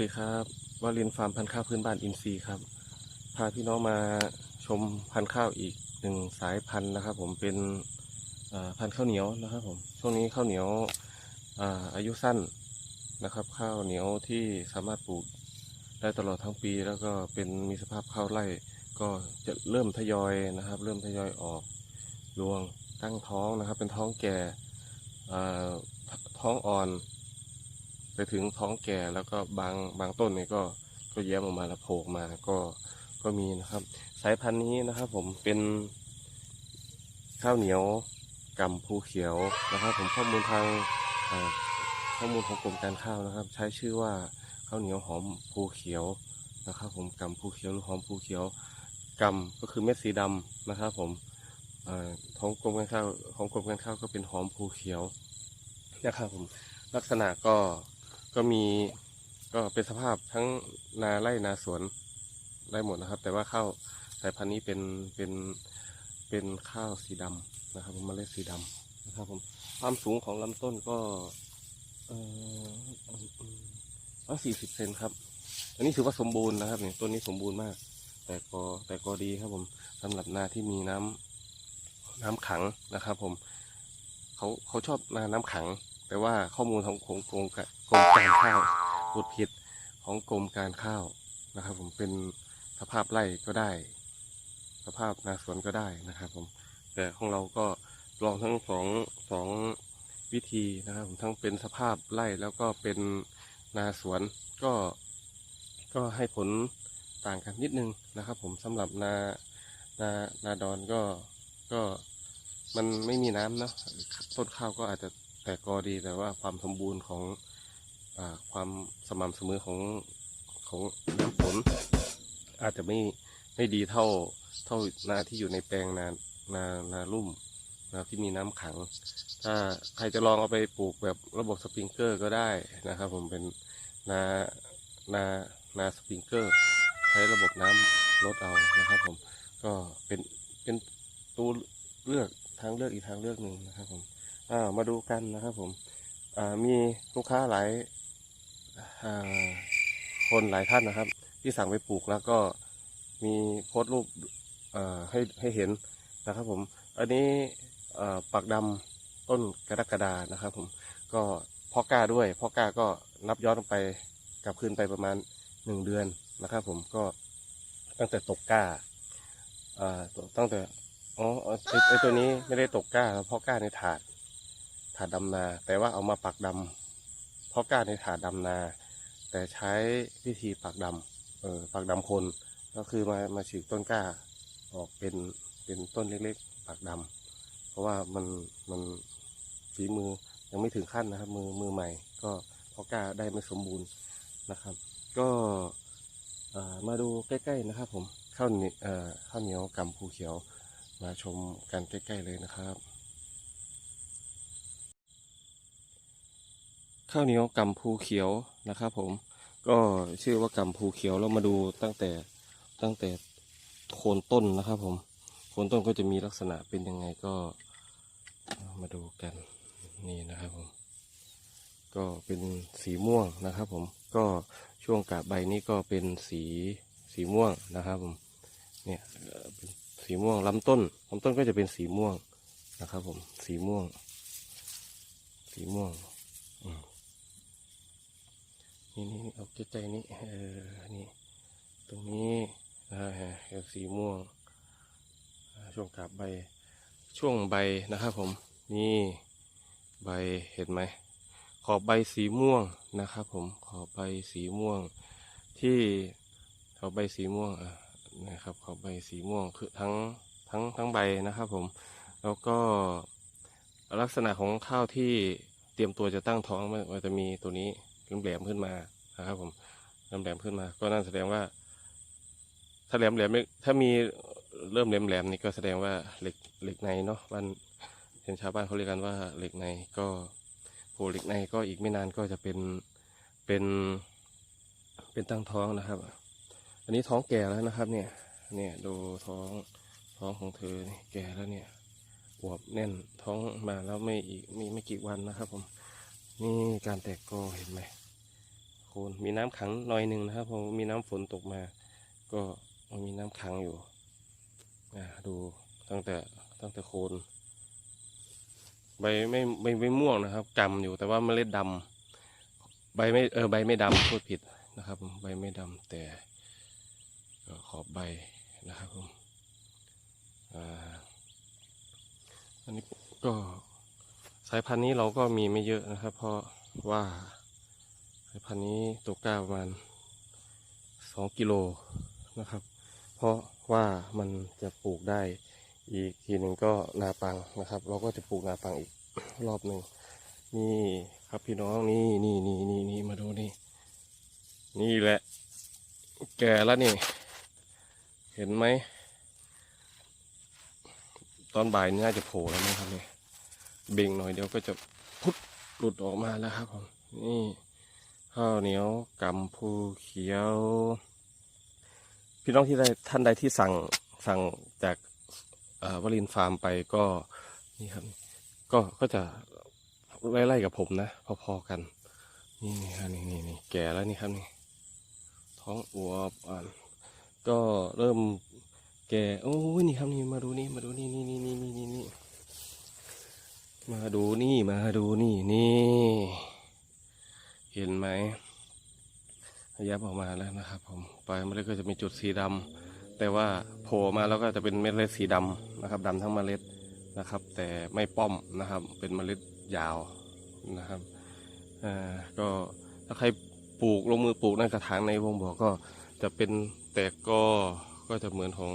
ดีครับวารินฟาร์มพันธุ์ข้าวพื้นบ้านอินทรีย์ครับ พาพี่น้องมาชมพันธุ์ข้าวอีกหนึ่งสายพันธุ์นะครับ ผมเป็นพันธุ์ข้าวเหนียวนะครับผมช่วงนี้ข้าวเหนียวอาอายุสั้นนะครับ ข้าวเหนียวที่สามารถปลูกได้ตลอดทั้งปี แล้วก็เป็นมีสภาพข้าวไร่ก็จะเริ่มทยอยนะครับ เริ่มทยอยออกรวงตั้งท้องนะครับ เป็นท้องแก่ท้องอ่อน ถึงท้องแก่แล้วก็บางบางต้นเนี่ยก็ก็แย้มออกมาแล้วโผล่มาก็ก็มีนะครับ สายพันธุ์นี้นะครับ ผมเป็นข้าวเหนียวกำภูเขียวนะครับ ผมข้อมูลทางข้อมูลของกรมการข้าวนะครับ ใช้ชื่อว่าข้าวเหนียวหอมภูเขียวนะครับ ผมกำภูเขียวหรือหอมภูเขียวกำก็คือเม็ดสีดำนะครับ ผมอ่อของกรมการข้าวของกรมการข้าวก็เป็นหอมภูเขียวนะครับผมลักษณะก็ ก็มีก็เป็นสภาพทั้งนาไร่นาสวนได้หมดนะครับ แต่ว่าข้าวสายพันธุ์นี้เป็นเป็นเป็นข้าวสีดำนะครับผมเมล็ดสีดำนะครับผมความสูงของลำต้นก็เออร้อยสี่สิบเซนครับ อันนี้ถือว่าสมบูรณ์นะครับเนี่ยต้นนี้สมบูรณ์มาก แต่ก็แต่ก็ดีครับผมสำหรับนาที่มีน้ำน้ำขังนะครับ ผมเขาเขาชอบนาน้ำขัง แต่ว่าข้อมูลของของกรม กรมการข้าวพูดผิดของกรมการข้าวนะครับ ผมเป็นสภาพไร่ก็ได้ สภาพนาสวนก็ได้นะครับ ผมแต่ของเราก็ลองทั้งสองสองวิธีนะครับ ผมทั้งเป็นสภาพไร่แล้วก็เป็นนาสวนก็ก็ให้ผลต่างกันนิดนึงนะครับ ผมสำหรับนานานาดอนก็ก็มันไม่มีน้ำเนาะต้นข้าวก็อาจจะแต่ก็ดีแต่ว่าความสมบูรณ์ของ ความสม่ำเสมอของของน้ำฝนอาจจะไม่ไม่ดีเท่าเท่านาที่อยู่ในแปลงนานานาลุ่มนาที่มีน้ำขัง ถ้าใครจะลองเอาไปปลูกแบบระบบสปริงเกอร์ก็ได้นะครับ ผมเป็นนานานาสปริงเกอร์ ใช้ระบบน้ำลดเอานะครับ ผมก็เป็นเป็นตัวเลือกทางเลือกอีกทางเลือกหนึ่งนะครับผมมาดูกันนะครับผมมีลูกค้าหลาย คนหลายท่านนะครับ ที่สั่งไปปลูกแล้วก็มีโพสต์รูปให้ให้เห็นนะครับผม อันนี้ปักดำต้นกรกฎานะครับผมก็เพอก้าด้วยเพอก้าก็นับย้อนไปกลับคืนไปประมาณหนึ่งเดือนนะครับผมก็ตั้งแต่ตกก้าตั้งแต่อ๋อไอ้ไอตัวนี้ไม่ได้ตกกล้าเพราะกล้าในถาดถาดดำนา แต่ว่าเอามาปักดำ เพราะก้าในถาดดำนา แต่ใช้วิธีปักดำเออปักดำคน ก็คือมามาฉีกต้นกล้าออกเป็นเป็นต้นเล็กๆปักดำเพราะว่ามันมันฝีมือยังไม่ถึงขั้นนะครับ มือมือใหม่ ก็เพราะกล้าได้ไม่สมบูรณ์นะครับ ก็มาดูใกล้ๆนะครับ ผมข้าวเหนียวเอ่อข้าวเหนียวกำภูเขียวมาชมกันใกล้ๆเลยนะครับ ข้าวเหนียวกำภูเขียวนะครับผมก็ชื่อว่ากำภูเขียวแล้วมาดูตั้งแต่ตั้งแต่โคนต้นนะครับผมโคนต้นก็จะมีลักษณะเป็นยังไงก็มาดูกันนี่นะครับผมก็เป็นสีม่วงนะครับผมก็ช่วงกาบใบนี้ก็เป็นสีสีม่วงนะครับผมเนี่ยเป็นสีม่วงลำต้นลำต้นก็จะเป็นสีม่วงนะครับผมสีม่วง สีม่วง นี่นี่เอาใกล้ๆนี่เออนี่ตรงนี้นะฮะสีม่วง ช่วงกาบใบช่วงใบนะครับผมนี่ใบเห็นไหมขอบใบสีม่วงนะครับผมขอบใบสีม่วง ที่ขอบใบสีม่วงอะนะครับขอบใบสีม่วงคือทั้งทั้งทั้งใบนะครับผมแล้วก็ลักษณะของข้าวที่เตรียมตัวจะตั้งท้องมันจะมีตัวนี้ แหลมขึ้นมานะครับ ผมแหลมขึ้นมา ก็นั่นแสดงว่า ถ้าแหลมแหลมถ้ามีเริ่มแหลมแหลมนี่ก็แสดงว่าเหล็กเหล็กในเนาะบ้านเห็นชาวบ้านเขาเรียกกันว่าเหล็กในก็โผล่เหล็กในก็อีกไม่นานก็จะเป็นเป็นเป็นตั้งท้องนะครับ อันนี้ท้องแก่แล้วนะครับ เนี่ย เนี่ยดูท้องท้องของเธอนี่แก่แล้วเนี่ยอวบแน่นท้องมาแล้วไม่อีกมีไม่กี่วันนะครับ ผม นี่การแตกกอเห็นไหม โคนมีน้ำขังหน่อยหนึ่งนะครับเพอมีน้ำฝนตกมา ก็มีน้ำขังอยู่อ่าดูตั้งแต่ตั้งแต่โคนใบไม่ไม่ไม่ม่วงนะครับกำอยู่แต่ว่าเมล็ดดำใบไม่เออใบไม่ดำพูดผิดนะครับ ใบไม่ดำแต่ขอบใบนะครับผมอ่าอันนี้ก็สายพันธุ์นี้เราก็มีไม่เยอะนะครับ เพราะว่า สายพันธุ์นี้ตกกล้าประมาณสองกิโลนะครับ เพราะว่ามันจะปลูกได้อีกทีหนึ่งก็นาปังนะครับ เราก็จะปลูกนาปังอีกรอบหนึ่งนี่ครับพี่น้องนี่นี่นี่นี่นี่มาดูนี่ นี่แหละ แก่แล้วนี่ เห็นไหม ตอนบ่ายน่าจะโผล่แล้วมั้งครับเนี่ยเบ่งหน่อยเดียวก็จะพุดหลุดออกมาแล้วครับผมนี่ ข้าวเหนียวกำพูเขียว พี่น้องที่ได้ท่านใดที่สั่งสั่งจากวลินฟาร์มไปก็นี่ครับ ก็ก็จะไล่ๆกับผมนะ พอๆกัน นี่นี่ครับนี่นี่นี่แก่แล้วนี่ครับนี่ท้องอวบอ่านก็เริ่มแก่โอ้ยนี่ครับนี่มาดูนี่มาดูนี่นี่นี่นี่นี่นี่มาดูนี่มาดูนี่นี่ เห็นไหมยับออกมาแล้วนะครับผมปลายเมล็ดก็จะมีจุดสีดำแต่ว่าโผล่มาแล้วก็จะเป็นเม็ดเล็ดสีดำนะครับดำทั้งเมล็ดนะครับ แต่ไม่ป้อมนะครับ เป็นเมล็ดยาวนะครับอ่าก็ถ้าใครปลูกลงมือปลูกในกระถางในวงบ่อก็จะเป็นแตกกอก็จะเหมือนของ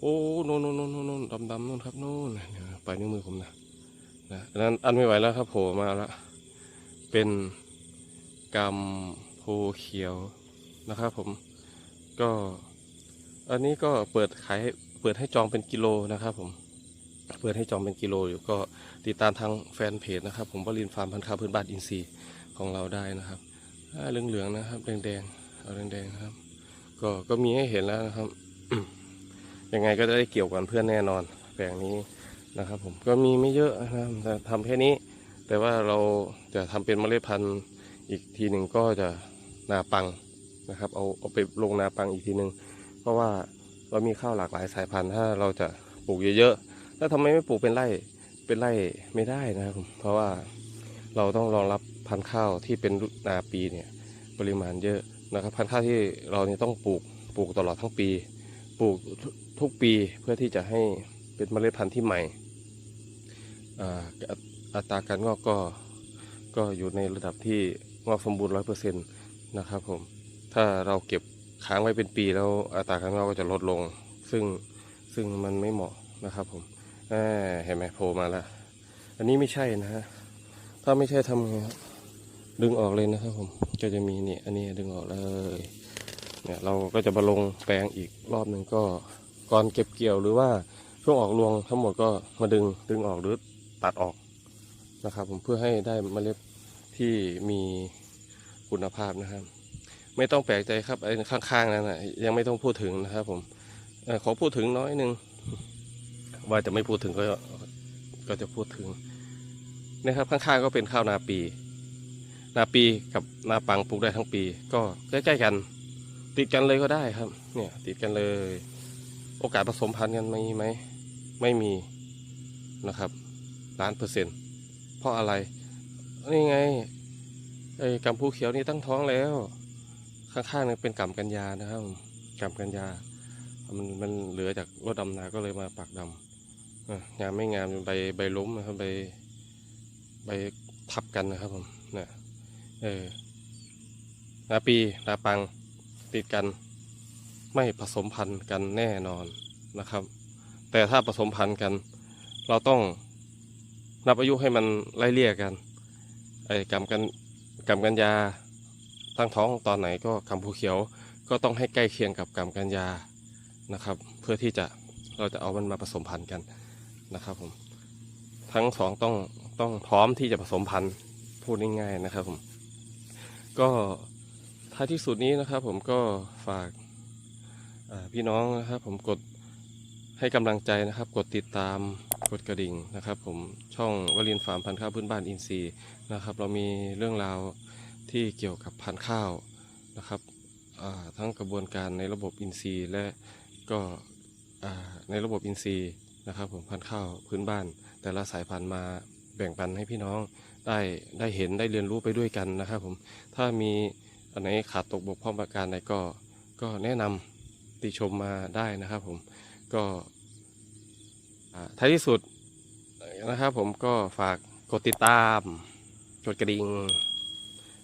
โอ้โน่นโน่นโน่นโน่นดำดำโน่นครับโน่นไปนิ้วมือผมนะนะอันนั้นอันไม่ไหวแล้วครับโผล่มาแล้วเป็น กำพูเขียวนะครับผมก็อันนี้ก็เปิดขายเปิดให้จองเป็นกิโลนะครับผมเปิดให้จองเป็นกิโลอยู่ก็ติดตามทางแฟนเพจนะครับ ผมวลินฟาร์มพันธุ์ข้าวพื้นบ้านอินทรีย์ของเราได้นะครับอ่าเหลืองๆนะครับ แดงๆเอาแดงๆนะครับ ก็ก็มีให้เห็นแล้วนะครับยังไงก็จะได้เกี่ยวกันเพื่อนแน่นอนแปลงนี้นะครับ ผมก็มีไม่เยอะนะครับแต่ทำแค่นี้ แต่ว่าเราจะทำเป็นเมล็ดพันธุ์ อีกทีหนึ่งก็จะนาปังนะครับเอาเอาไปลงนาปังอีกทีหนึ่งเพราะว่าเรามีข้าวหลากหลายสายพันธุ์ถ้าเราจะปลูกเยอะๆแล้วทำไมไม่ปลูกเป็นไร่เป็นไร่ไม่ได้นะครับผมเพราะว่าเราต้องรองรับพันธุ์ข้าวที่เป็นนาปีเนี่ยปริมาณเยอะนะครับ พันธุ์ข้าวที่เราเนี่ยต้องปลูกปลูกตลอดทั้งปี ปลูกทุกปีเพื่อที่จะให้เป็นเมล็ดพันธุ์ที่ใหม่อ่าอัตราการงอกก็ก็อยู่ในระดับที่ งอกสมบูรณ์ร้อยเปอร์เซ็นต์นะครับผมถ้าเราเก็บค้างไว้เป็นปีแล้วอัตราการงอกก็จะลดลง ซึ่งซึ่งมันไม่เหมาะนะครับผมแหมเห็นไหมโผล่มาแล้วอันนี้ไม่ใช่นะฮะถ้าไม่ใช่ทำไงครับดึงออกเลยนะครับผมก็จะมีเนี่ยอันนี้ดึงออกเลยเนี่ยเราก็จะมาลงแปลงอีกรอบหนึ่งก็ก่อนเก็บเกี่ยวหรือว่าช่วงออกรวงทั้งหมดก็มาดึงดึงออกหรือตัดออกนะครับผมเพื่อให้ได้เมล็ดที่มี คุณภาพนะครับ ไม่ต้องแปลกใจครับไอ้ข้างๆนั่นนะยังไม่ต้องพูดถึงนะครับ ผมออขอพูดถึงน้อยหนึ่งว่าจะไม่พูดถึงก็ก็จะพูดถึงนะครับข้างๆก็เป็นข้าวนาปี นาปีกับนาปังปลูกได้ทั้งปี ก็ใกล้ๆกัน ติดกันเลยก็ได้ครับ เนี่ย ติดกันเลย โอกาสผสมพันธุ์กันมีไหมไม่มีนะครับล้านเปอร์เซ็นต์เพราะอะไรนี่ไง ไอ้กัมพูเขียวนี่ตั้งท้องแล้ว ข้างๆนึงเป็นกำกันยานะครับกำกันยามันมันเหลือจากรถดำนาก็เลยมาปักดำงามไม่งามใบใบล้มนะครับใบใบทับกันนะครับผมเนี่ยเออนาปีนาปังติดกัน ไม่ผสมพันธุ์กันแน่นอนนะครับ แต่ถ้าผสมพันธุ์กัน เราต้องนับอายุให้มันไล่เลี่ยกันไอ้กำกัน กำกันยาตั้งท้องตอนไหนก็กำพูเขียวก็ต้องให้ใกล้เคียงกับกำกันยานะครับ เพื่อที่จะเราจะเอามันมาผสมพันธุ์กันนะครับผมทั้งสองต้องต้องพร้อมที่จะผสมพันธุ์พูดง่ายๆนะครับผมก็ท้ายที่สุดนี้นะครับ ผมก็ฝากพี่น้องนะครับ ผมกดให้กำลังใจนะครับ กดติดตาม กดกระดิ่งนะครับ ผมช่องวลินฟาร์มพันธุ์ข้าวพื้นบ้านอินทรีย์นะครับ เรามีเรื่องราวที่เกี่ยวกับพันธุ์ข้าวนะครับทั้งกระบวนการในระบบอินทรีย์ และก็ในระบบอินทรีย์นะครับ ผมพันธุ์ข้าวพื้นบ้าน แต่ละสายพันธุ์มาแบ่งปันให้พี่น้องได้ได้เห็นได้เรียนรู้ไปด้วยกันนะครับ ผมถ้ามีอันไหนขาดตกบกพร่องประการใดก็ก็แนะนำติชมมาได้นะครับ ผมก็ ท้ายที่สุดนะครับผมก็ฝากกดติดตาม กดกระดิ่ง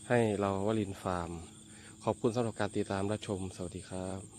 ให้เราวลินฟาร์ม ขอบคุณสำหรับการติดตามรับชม สวัสดีครับ